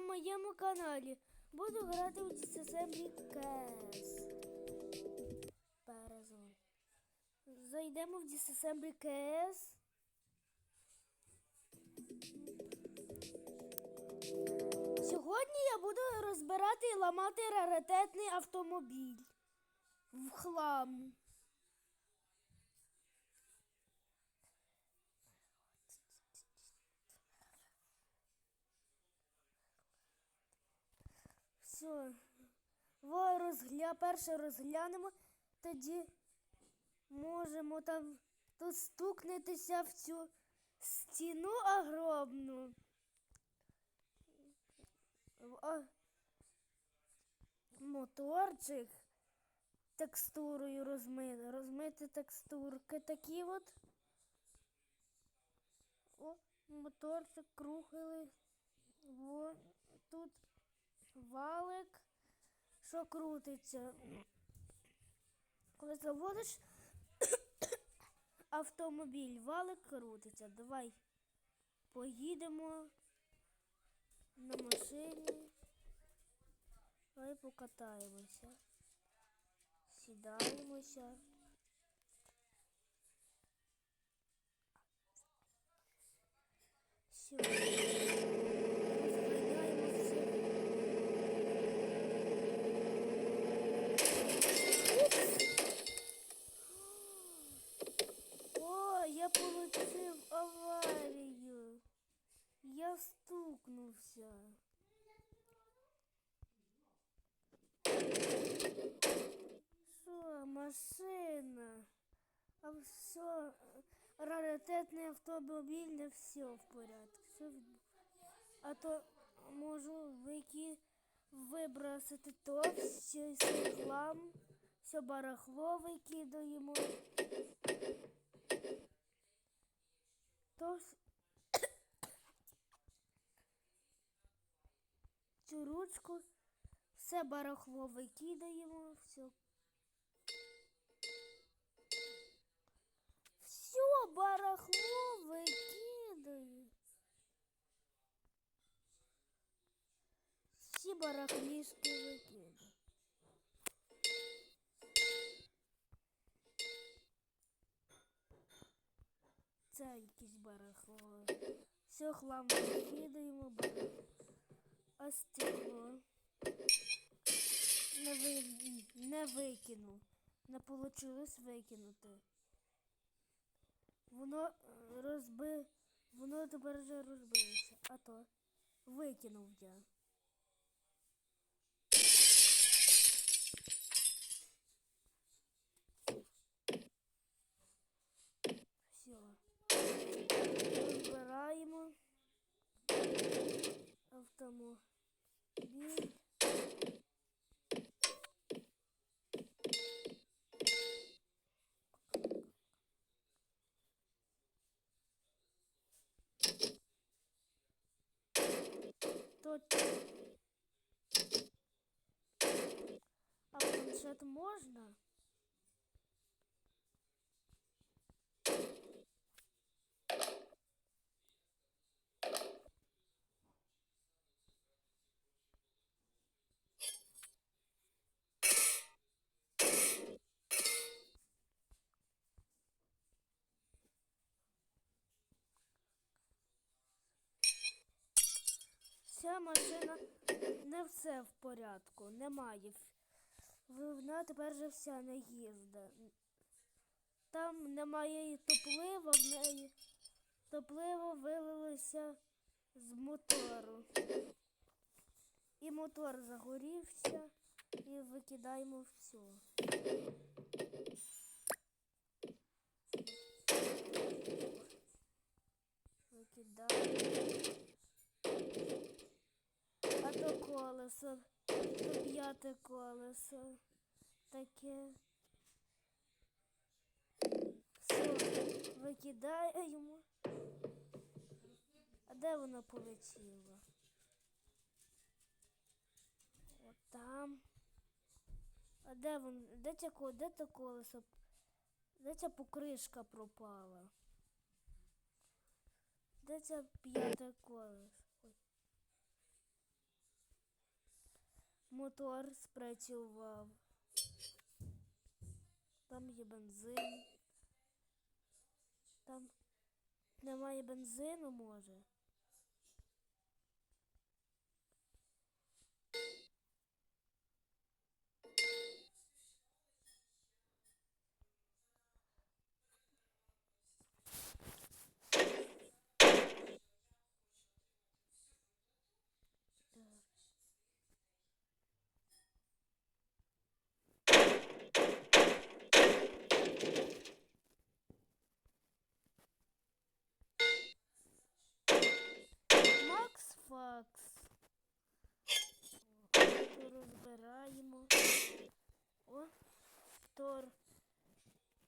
на моєму каналі. Буду грати у Disassembly CS. Перезвон. Зайдемо в Disassembly CS. Сьогодні я буду розбирати і ламати раритетний автомобіль в хлам. Все. Во розгля... перше розглянемо, тоді можемо там тут стукнутися в цю стіну огромну. А, Моторчик текстурою розмити. Розмити текстурки такі от. О, моторчик круглий. Во, тут валик, що крутиться. Коли заводиш автомобіль, валик крутиться. Давай поїдемо на машині. Давай покатаємося. Сідаємося. Все. Розганяємося. О, я получив аварію. Я стукнувся. Що, машина? А все, раритетний автомобіль, не все в порядку. Все в... А то можу вики... вибросити то, все хлам, все барахло викидаємо. То цю ручку, все барахло викидаємо. Все барахло викидаю. Барахлішки викидаю. Це якесь барахло. Все хлам викидаємо, барахло. А стекло. Не, ви... не викинув. Не вийшло викинути. Воно розби... Воно тепер вже розбилося. А то викинув я. Все. Розбираємо автомобіль. Тут. А планшет можна? Ця машина не все в порядку, немає. Вона тепер вже вся не їздить. Там немає і топлива, в неї топливо вилилося з мотору. І мотор загорівся і викидаємо все. Викидаємо. А то колесо, п'яте колесо. Таке. Все, викидаємо. А де воно полетіло? От там. А де воно? Де ко- де те колесо? Де ця покришка пропала? Де це п'яте колесо? Мотор спрацював. Там є бензин. Там немає бензину, може. Так. Макс Факс. О, то розбираємо. О, тор.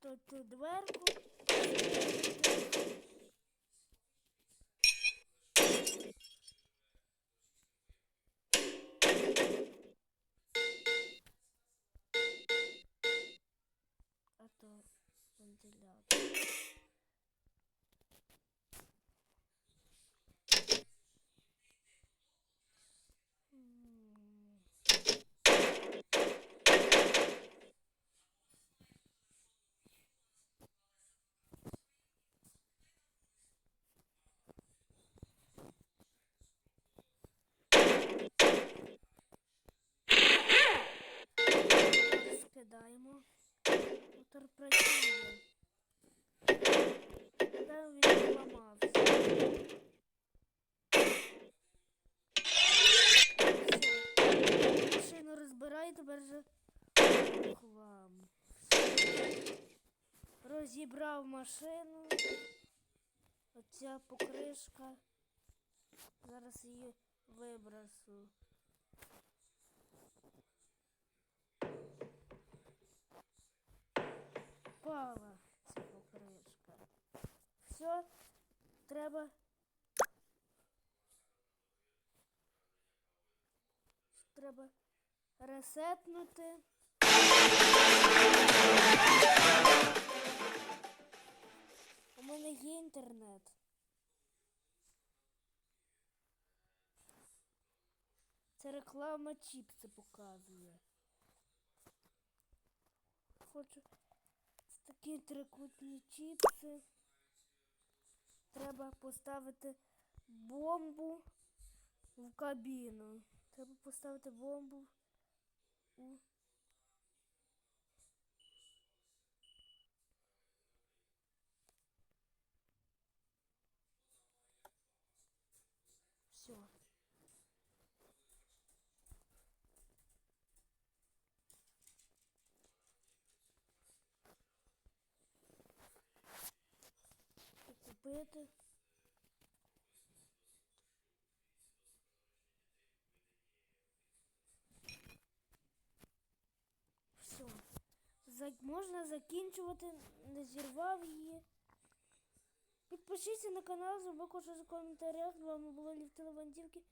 То ту дверку. А то вентилятор. Мотор працює. Там він зламався. Все. Машину розбираю, тепер же хлам. Розібрав машину. Оця покришка. Зараз її вибросу. Пала ця покришка. Все, треба. Треба ресетнути. У мене є інтернет. Це реклама чіпси показує. Хочу такі трикутні чіпси. Треба поставити бомбу в кабіну. Треба поставити бомбу у все. Купити. Все. Можна закінчувати, не зірвав її. Підпишіться на канал, забыл кожен в коментарях. З вами була Ліфтила Вандівки.